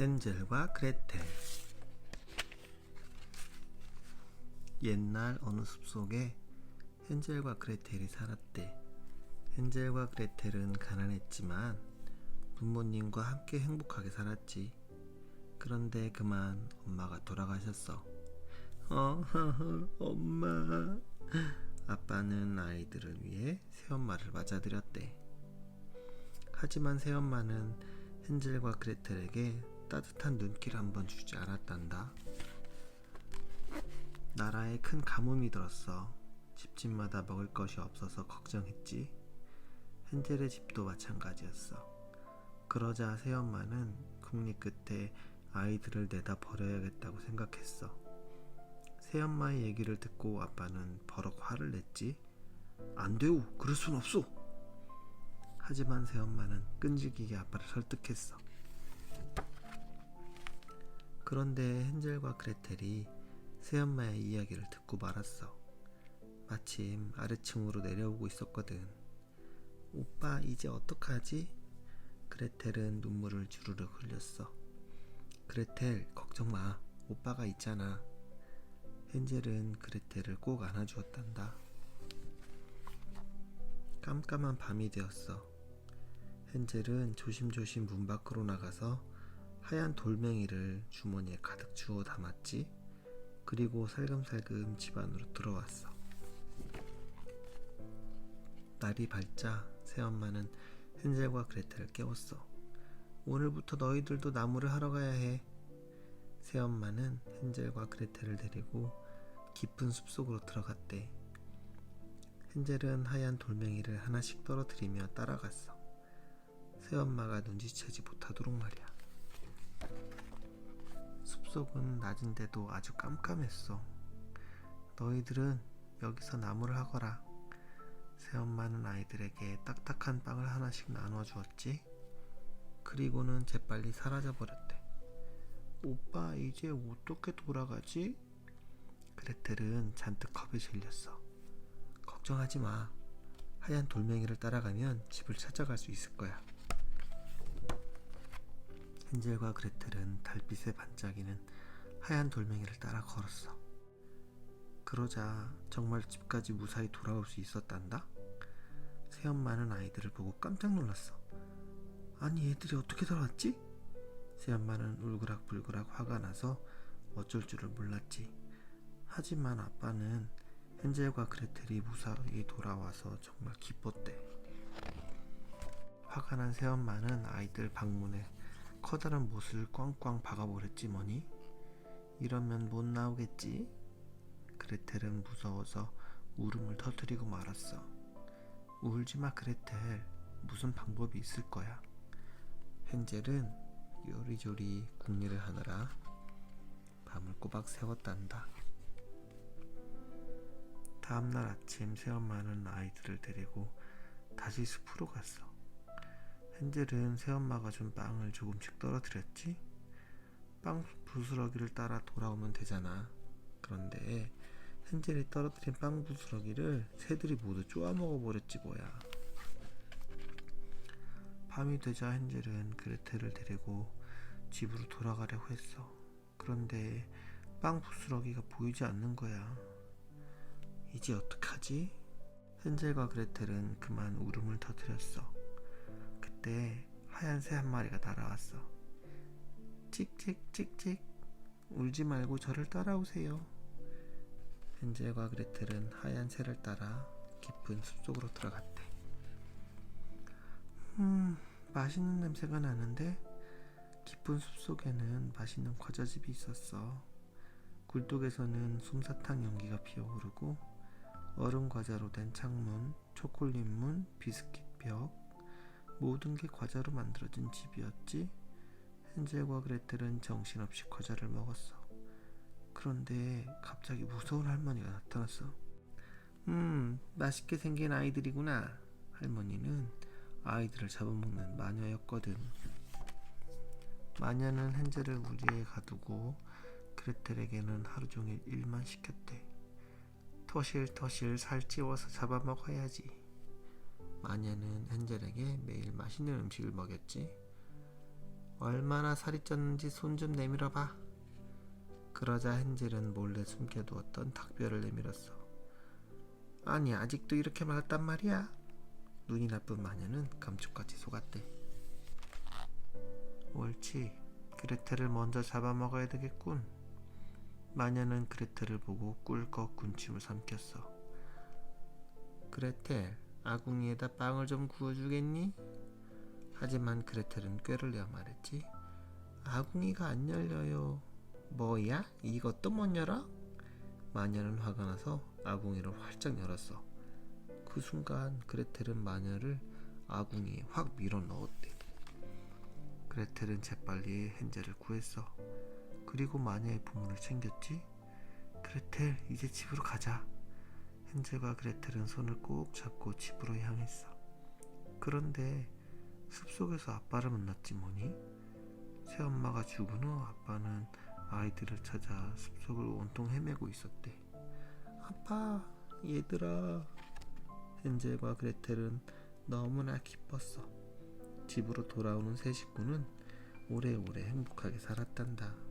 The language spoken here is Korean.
헨젤과 그레텔 옛날 어느 숲속에 헨젤과 그레텔이 살았대. 헨젤과 그레텔은 가난했지만 부모님과 함께 행복하게 살았지. 그런데 그만 엄마가 돌아가셨어. 어, 엄마. 아빠는 아이들을 위해 새엄마를 맞아들였대. 하지만 새엄마는 헨젤과 그레텔에게 따뜻한 눈길 한번 주지 않았단다. 나라에 큰 가뭄이 들었어. 집집마다 먹을 것이 없어서 걱정했지. 헨젤의 집도 마찬가지였어. 그러자 새엄마는 국리 끝에 아이들을 내다 버려야겠다고 생각했어. 새엄마의 얘기를 듣고 아빠는 버럭 화를 냈지. 안 돼요. 그럴 순 없어. 하지만 새엄마는 끈질기게 아빠를 설득했어. 그런데 헨젤과 그레텔이 새엄마의 이야기를 듣고 말았어. 마침 아래층으로 내려오고 있었거든. 오빠 이제 어떡하지? 그레텔은 눈물을 주르륵 흘렸어. 그레텔 걱정 마. 오빠가 있잖아. 헨젤은 그레텔을 꼭 안아주었단다. 깜깜한 밤이 되었어. 헨젤은 조심조심 문 밖으로 나가서 하얀 돌멩이를 주머니에 가득 주워 담았지. 그리고 살금살금 집 안으로 들어왔어. 날이 밝자 새엄마는 헨젤과 그레텔을 깨웠어. 오늘부터 너희들도 나무를 하러 가야 해. 새엄마는 헨젤과 그레텔을 데리고 깊은 숲속으로 들어갔대. 헨젤은 하얀 돌멩이를 하나씩 떨어뜨리며 따라갔어. 새엄마가 눈치채지 못하도록 말이야. 숲속은 낮은데도 아주 깜깜했어. 너희들은 여기서 나무를 하거라. 새엄마는 아이들에게 딱딱한 빵을 하나씩 나눠 주었지. 그리고는 재빨리 사라져 버렸대. 오빠 이제 어떻게 돌아가지? 그레텔은 잔뜩 겁에 질렸어. 걱정하지 마. 하얀 돌멩이를 따라가면 집을 찾아갈 수 있을 거야. 헨젤과 그레텔은 달빛에 반짝이는 하얀 돌멩이를 따라 걸었어. 그러자 정말 집까지 무사히 돌아올 수 있었단다. 새엄마는 아이들을 보고 깜짝 놀랐어. 아니 얘들이 어떻게 돌아왔지? 새엄마는 울그락불그락 화가 나서 어쩔 줄을 몰랐지. 하지만 아빠는 헨젤과 그레텔이 무사히 돌아와서 정말 기뻤대. 화가 난 새엄마는 아이들 방문에 커다란 못을 꽝꽝 박아버렸지 뭐니? 이러면 못 나오겠지? 그레텔은 무서워서 울음을 터뜨리고 말았어. 울지 마 그레텔. 무슨 방법이 있을 거야. 헨젤은 요리조리 국리를 하느라 밤을 꼬박 새웠단다. 다음날 아침 새엄마는 아이들을 데리고 다시 숲으로 갔어. 헨젤은 새엄마가 준 빵을 조금씩 떨어뜨렸지? 빵 부스러기를 따라 돌아오면 되잖아. 그런데 헨젤이 떨어뜨린 빵 부스러기를 새들이 모두 쪼아 먹어버렸지 뭐야. 밤이 되자 헨젤은 그레텔을 데리고 집으로 돌아가려고 했어. 그런데 빵 부스러기가 보이지 않는 거야. 이제 어떡하지? 헨젤과 그레텔은 그만 울음을 터뜨렸어. 그때 하얀 새 한 마리가 날아왔어. 찍찍찍찍 울지 말고 저를 따라오세요. 헨젤과 그레텔은 하얀 새를 따라 깊은 숲속으로 들어갔대. 음, 맛있는 냄새가 나는데 깊은 숲속에는 맛있는 과자집이 있었어. 굴뚝에서는 솜사탕 연기가 피어오르고 얼음 과자로 된 창문, 초콜릿 문, 비스킷 벽 모든 게 과자로 만들어진 집이었지. 헨젤과 그레텔은 정신없이 과자를 먹었어. 그런데 갑자기 무서운 할머니가 나타났어. 음, 맛있게 생긴 아이들이구나. 할머니는 아이들을 잡아먹는 마녀였거든. 마녀는 헨젤을 우리에 가두고 그레텔에게는 하루 종일 일만 시켰대. 터실터실 살찌워서 잡아먹어야지. 마녀는 헨젤에게 매일 맛있는 음식을 먹였지. 얼마나 살이 쪘는지 손 좀 내밀어 봐. 그러자 헨젤은 몰래 숨겨두었던 닭뼈를 내밀었어. 아니 아직도 이렇게 말랐단 말이야. 눈이 나쁜 마녀는 감쪽같이 속았대. 옳지. 그레텔을 먼저 잡아먹어야 되겠군. 마녀는 그레텔을 보고 꿀꺽 군침을 삼켰어. 그레텔, 아궁이에다 빵을 좀 구워주겠니? 하지만 그레텔은 꾀를 내어 말했지. 아궁이가 안 열려요. 뭐야? 이것도 못 열어? 마녀는 화가 나서 아궁이를 활짝 열었어. 그 순간 그레텔은 마녀를 아궁이에 확 밀어 넣었대. 그레텔은 재빨리 헨젤을 구했어. 그리고 마녀의 보물을 챙겼지. 그레텔, 이제 집으로 가자. 헨젤과 그레텔은 손을 꼭 잡고 집으로 향했어. 그런데 숲속에서 아빠를 만났지 뭐니? 새엄마가 죽은 후 아빠는 아이들을 찾아 숲속을 온통 헤매고 있었대. 아빠, 얘들아. 헨젤과 그레텔은 너무나 기뻤어. 집으로 돌아오는 세 식구는 오래오래 행복하게 살았단다.